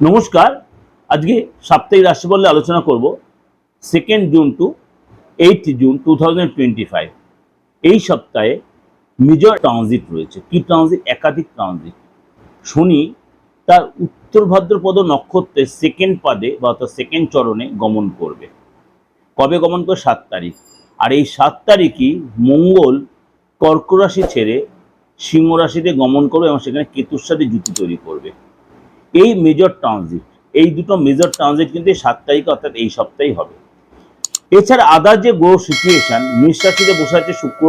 নমস্কার। আজকে সাপ্তাহিক রাশি বললে আলোচনা করব second June to eight June to এই সপ্তাহে মেজর ট্রানজিট রয়েছে। কি ট্রানজিট একাধিক ট্রানজিট শনি তার উত্তর ভাদ্রপদ নক্ষত্রের সেকেন্ড পাদে বা অর্থাৎ সেকেন্ড চরণে গমন করবে। কবে গমন করে সাত তারিখ। আর এই সাত তারিখই মঙ্গল কর্করাশি ছেড়ে সিংহ রাশিতে গমন করবে এবং সেখানে কেতুর সাথে জুতি তৈরি করবে। এই মেজর ট্রানজিট এই দুটো মেজর ট্রানজিট কিন্তু সাত তারিখে অর্থাৎ এই সপ্তাহেই হবে। এছাড়া আদার যে গ্রহ সিচুয়েশন মেষ রাশিতে বসে আছে শুক্র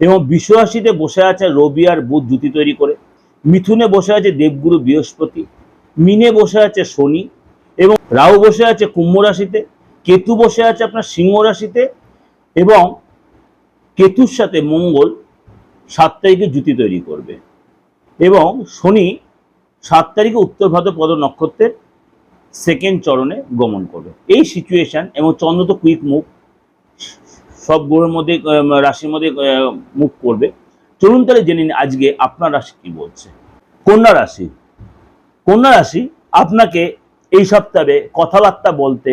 এবং বিশ্ব রাশিতে বসে আছে রবি আর বুধ জুতি তৈরি করে। মিথুনে বসে আছে দেবগুরু বৃহস্পতি, মিনে বসে আছে শনি এবং রাহু বসে আছে কুম্ভ রাশিতে, কেতু বসে আছে আপনার সিংহ রাশিতে এবং কেতুর সাথে মঙ্গল সাত তারিখে জুতি তৈরি করবে এবং শনি সাত তারিখে উত্তর ভাদ্রপদ নক্ষত্রের সেকেন্ড চরণে গমন করবে। এই সিচুয়েশন এবং চন্দ্র তো কুইক মুভ সব গ্রহের মধ্যে রাশির মধ্যে মুভ করবে। চলুন তাহলে জেনে নিন আজকে আপনার রাশি কি বলছে। কন্যা রাশি কন্যা রাশি, আপনাকে এই সপ্তাহে কথাবার্তা বলতে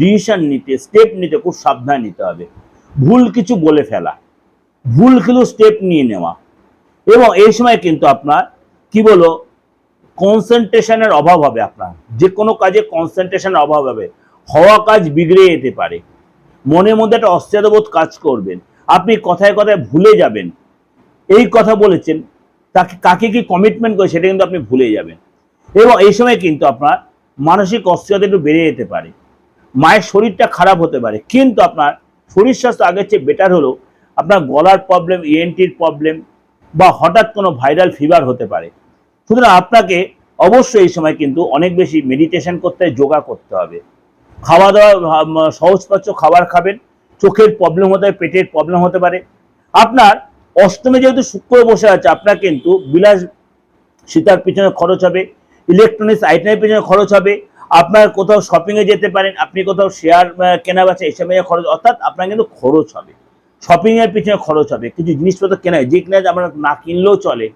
ডিসিশন নিতে স্টেপ নিতে খুব সাবধান নিতে হবে। ভুল কিছু বলে ফেলা, ভুল কিছু স্টেপ নিয়ে নেওয়া। এবং এই সময় কিন্তু আপনার, কি বলো কনসেন্ট্রেশনের অভাব হবে আপনার। যে কোনো কাজে কনসেন্ট্রেশনের অভাব হবে। হওয়া কাজ বিগড়ে যেতে পারে। মনের মধ্যে একটা অস্থিরতাবোধ কাজ করবেন। আপনি কথায় কথায় ভুলে যাবেন। এই কথা বলেছেন, তাকে কাকে কি কমিটমেন্ট করে সেটা কিন্তু আপনি ভুলে যাবেন। এবং এই সময় কিন্তু আপনার মানসিক অস্থিরতা একটু বেড়ে যেতে পারে। মায়ের শরীরটা খারাপ হতে পারে। কিন্তু আপনার শরীর স্বাস্থ্য আগের চেয়ে বেটার হলেও আপনার গলার প্রবলেম ইএনটির প্রবলেম বা হঠাৎ কোনো ভাইরাল ফিভার হতে পারে। সুতরাং আপনাকে অবশ্যই এই সময় কিন্তু অনেক বেশি মেডিটেশন করতে হয় যোগা করতে হবে। খাওয়া দাওয়া সহজপাচ্য খাবার খাবেন, চোখের প্রবলেম হতে পারে, পেটের প্রবলেম হতে পারে। আপনার অষ্টমে যেহেতু শুক্র বসে আছে, আপনার কিন্তু বিলাস সীতার পিছনে খরচ হবে ইলেকট্রনিক্স আইটেমের পিছনে খরচ হবে, আপনার কোথাও শপিংয়ে যেতে পারেন, আপনি কোথাও শেয়ার কেনা বেচা এসবে খরচ, অর্থাৎ আপনার কিন্তু খরচ হবে। শপিংয়ের পিছনে খরচ হবে, কিছু জিনিসপত্র কেনা যে কিনা আপনার না কিনলেও চলে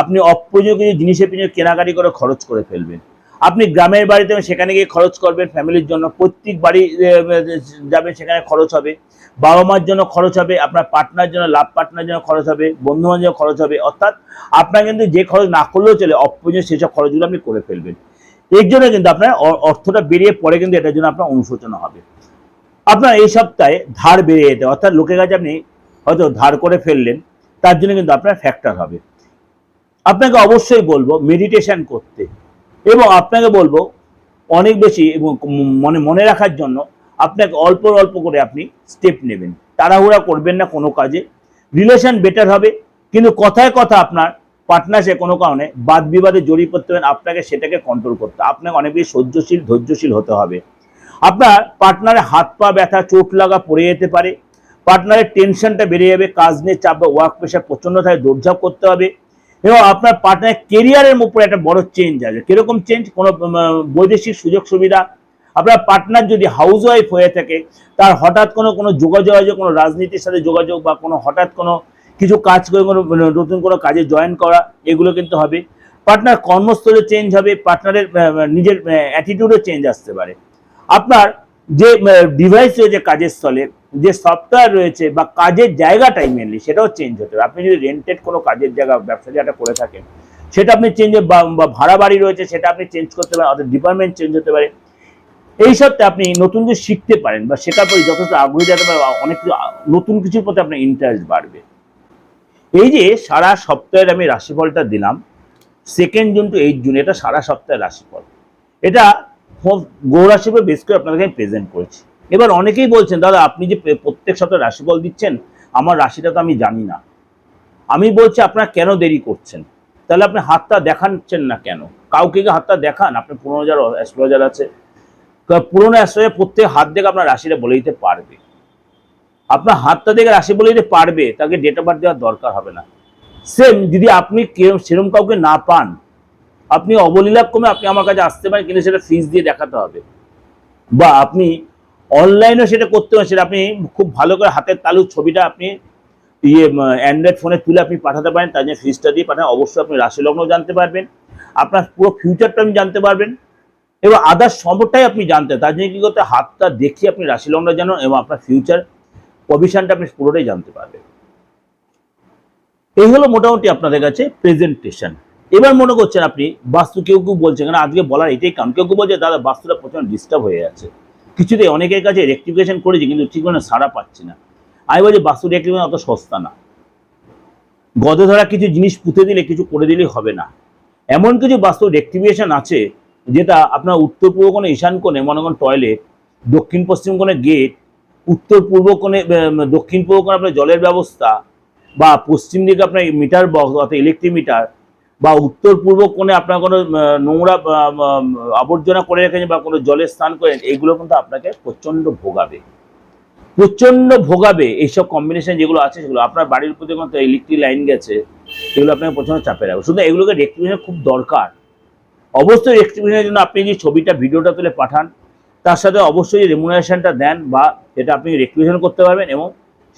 আপনি অপ্রয়োজনীয় কিছু জিনিসের পিছনে কেনাকাটি করে খরচ করে ফেলবেন। আপনি গ্রামের বাড়িতে সেখানে গিয়ে খরচ করবেন, ফ্যামিলির জন্য। প্রত্যেক বাড়ি যাবেন, সেখানে খরচ হবে। বাবা মার জন্য খরচ হবে, আপনার পার্টনার জন্য, লাভ পার্টনার জন্য খরচ হবে বন্ধু বান্ধব খরচ হবে। অর্থাৎ আপনার কিন্তু যে খরচ না করলেও চলে, অপ্রয়োজনীয় সেসব খরচগুলো আপনি করে ফেলবেন। এর জন্য কিন্তু আপনার অর্থটা বেরিয়ে পরে কিন্তু এটার জন্য আপনার অনুশোচনা হবে। আপনার এই সপ্তাহে ধার বেড়ে যেতে, অর্থাৎ লোকের কাছে আপনি হয়তো ধার করে ফেললেন, তার জন্য কিন্তু আপনার ফ্যাক্টর হবে। আপনাকে অবশ্যই বলব মেডিটেশন করতে। এবং আপনাকে বলব অনেক বেশি এবং মনে মনে রাখার জন্য আপনাকে অল্প অল্প করে আপনি স্টেপ নেবেন। তাড়াহুড়া করবেন না কোনো কাজে। রিলেশন বেটার হবে। কিন্তু কথায় কথা আপনার পার্টনারশে কোনো কারণে বাদ বিবাদে জড়িয়ে পড়তে হবেন আপনাকে সেটাকে কন্ট্রোল করতে হবে। আপনাকে অনেক বেশি সহ্যশীল, ধৈর্যশীল হতে হবে। আপনার পার্টনারের হাত পা ব্যথা, চোট লাগা পড়ে যেতে পারে। পার্টনারের টেনশনটা বেড়ে যাবে। কাজ নিয়ে চাপ বা ওয়ার্ক প্রেশার প্রচণ্ড থাকে, দৌড়ঝাঁপ করতে হবে। এবং আপনার পার্টনার কেরিয়ারের উপরে একটা বড় চেঞ্জ আসবে। কীরকম চেঞ্জ কোনো বৈদেশিক সুযোগ সুবিধা? আপনার পার্টনার যদি হাউস ওয়াইফ হয়ে থাকে, তার হঠাৎ কোনো কোনো যোগাযোগ আছে কোনো রাজনীতির সাথে যোগাযোগ বা কোনো হঠাৎ কোনো কিছু কাজ করে, কোনো নতুন কোনো কাজে জয়েন করা, এগুলো কিন্তু হবে। পার্টনার কর্মস্থলে চেঞ্জ হবে পার্টনারের নিজের অ্যাটিটিউডও চেঞ্জ আসতে পারে। আপনার যে ডিভাইস রয়েছে কাজের স্থলে যে সফটওয়্যার রয়েছে বা কাজের জায়গাটাই মেনলি সেটাও চেঞ্জ হতে হবে। আপনি যদি রেন্টেড কোনো কাজের জায়গা ব্যবসা জায়গাটা করে থাকেন, সেটা আপনি চেঞ্জ বা ভাড়া বাড়ি রয়েছে, সেটা আপনি চেঞ্জ করতে পারেন অর্থাৎ ডিপার্টমেন্ট চেঞ্জ হতে পারে। এই সত্ত্বে আপনি নতুন কিছু শিখতে পারেন বা শেখার পরে যথেষ্ট আগ্রহী থাকতে পারেন অনেক কিছু, নতুন কিছুর প্রতি আপনার ইন্টারেস্ট বাড়বে। এই যে সারা সপ্তাহের আমি রাশিফলটা দিলাম second June to eight June, এটা সারা সপ্তাহের রাশিফল। এটা গৌরাশিফল বেশ করে আপনাদেরকে আমি প্রেজেন্ট করেছি। এবার অনেকেই বলছেন, দাদা, আপনি যে প্রত্যেক সপ্তাহে রাশিফল দিচ্ছেন, আমার রাশিটা তো আমি জানি না। আমি বলছি, আপনারা কেন দেরি করছেন? তাহলে আপনি হাতটা দেখাচ্ছেন না কেন? কাউকে হাতটা দেখান আপনি পনেরো হাজার অ্যাস্ট্রোলজার আছে। পুরোনো অ্যাস্ট্রোলজার প্রত্যেক হাত দেখে আপনার রাশিটা বলে দিতে পারবে। আপনার হাতটা দেখে রাশি বলে দিতে পারবে, তাকে ডেট অফ বার্থ দেওয়ার দরকার হবে না। সেম যদি আপনি সেরকম কাউকে না পান, আপনি অবলীলাক্রমে আপনি আমার কাছে আসতে পারেন, কিন্তু সেটা ফিজ দিয়ে দেখাতে হবে। বা আপনি অনলাইনেও সেটা করতে পারেন, সেটা আপনি খুব ভালো করে হাতের তালুর ছবিটা আপনি ইয়ে অ্যান্ড্রয়েড ফোনে তুলে আপনি পাঠাতে পারেন, তার জন্য ফিসটা দিয়ে পাঠান, অবশ্যই আপনি রাশি লগ্ন জানতে পারবেন। আপনার পুরো ফিউচারটা আপনি জানতে পারবেন। এবং আদার্স সবটাই আপনি জানতে, তার জন্য কি করতে হাতটা দেখিয়ে আপনি রাশি লগ্নটা জানুন এবং আপনার ফিউচার পজিশনটা আপনি পুরোটাই জানতে পারবেন। এই হলো মোটামুটি আপনাদের কাছে প্রেজেন্টেশন এবার মনে করছেন আপনি, বাস্তু কেউ কেউ বলছেন কারণ আজকে বলার এটাই কারণ। কেউ কেউ বলছে, দাদা, বাস্তুটা প্রচণ্ড ডিস্টার্ব হয়ে যাচ্ছে। কিছুতেই অনেকের কাছে রেক্টিফিকেশন করেছি, কিন্তু ঠিক মানে সারা পাচ্ছি না। আমি বলছি, বাস্তু রেক্টিফিকেশন অত সস্তা না। গদে ধরা কিছু জিনিস পুঁতে দিলে কিছু করে দিলেই হবে না। এমন কিছু বাস্তু রেক্টিফিকেশন আছে, যেটা আপনার উত্তর পূর্ব কোণে ঈশান কোণে, মনে করেন টয়লেট দক্ষিণ পশ্চিম কোণে গেট উত্তর পূর্ব কোণে দক্ষিণ পূর্ব কোণে আপনার জলের ব্যবস্থা, বা পশ্চিম দিকে আপনার মিটার বক্স অর্থাৎ ইলেকট্রিক মিটার বা উত্তর পূর্ব কোণে আপনার কোনো নোংরা আবর্জনা করে রেখেছেন বা কোনো জলের স্নান করেন এইগুলো কিন্তু আপনাকে প্রচণ্ড ভোগাবে। প্রচণ্ড ভোগাবে এইসব কম্বিনেশন যেগুলো আছে সেগুলো। আপনার বাড়ির প্রতি কোনো ইলেকট্রিক লাইন গেছে, সেগুলো আপনাকে প্রচণ্ড চাপে রাখবে। শুধু এগুলোকে রেক্টিফিকেশন খুব দরকার। অবশ্যই রেক্টিফিকেশনের জন্য আপনি যে ছবিটা, ভিডিওটা তুলে পাঠান, তার সাথে অবশ্যই রেমুনারেশনটা দেন বা এটা আপনি রেক্টিফিকেশন করতে পারবেন এবং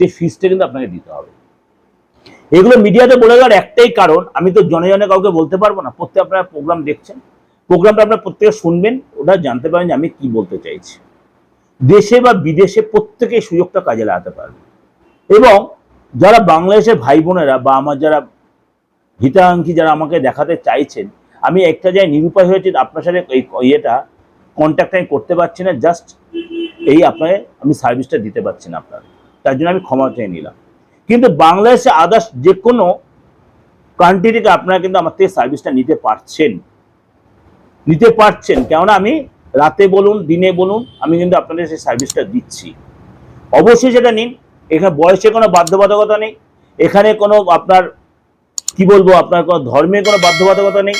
সেই ফিজটা কিন্তু আপনাকে দিতে হবে। এগুলো মিডিয়াতে বলে দেওয়ার একটাই কারণ, আমি তো জনে জনে কাউকে বলতে পারব না, প্রত্যেক আপনারা প্রোগ্রাম দেখছেন প্রোগ্রামটা আপনারা প্রত্যেকে শুনবেন ওটা জানতে পারেন যে আমি কি বলতে চাইছি। দেশে বা বিদেশে প্রত্যেকে সুযোগটা কাজে লাগাতে পারবে। এবং যারা বাংলাদেশের ভাই বোনেরা বা আমার যারা হিতাকাঙ্ক্ষী যারা আমাকে দেখাতে চাইছেন, আমি একটা জায়গায় নিরুপায় হয়েছে, আপনার সাথে এই ইয়েটা কন্ট্যাক্ট আমি করতে পারছি না জাস্ট এই আপনাকে আমি সার্ভিসটা দিতে পারছি না আপনার। তার জন্য আমি ক্ষমা চেয়ে নিলাম। কিন্তু বাংলাদেশে আদার্স যে কোনো কান্ট্রি থেকে আপনারা কিন্তু আমার থেকে সার্ভিসটা নিতে পারছেন। নিতে পারছেন। কেননা আমি রাতে বলুন, দিনে বলুন, আমি কিন্তু আপনাদের সেই সার্ভিসটা দিচ্ছি। অবশ্যই সেটা নিন। এখানে বয়সে কোনো বাধ্যবাধকতা নেই। এখানে কোনো আপনার, কি বলব, আপনার কোনো ধর্মের কোনো বাধ্যবাধকতা নেই।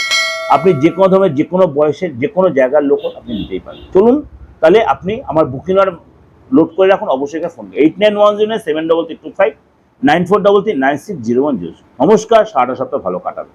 আপনি যে কোনো ধর্মের যে কোনো বয়সের যে কোনো জায়গার লোক আপনি নিতেই পারেন। চলুন, তাহলে আপনি আমার বুকিং লোড করে রাখুন। অবশ্যই phone eight nine one zero seven double three two five nine four double three nine six zero one zero নমস্কার সারাটা সপ্তাহ ভালো কাটাবে।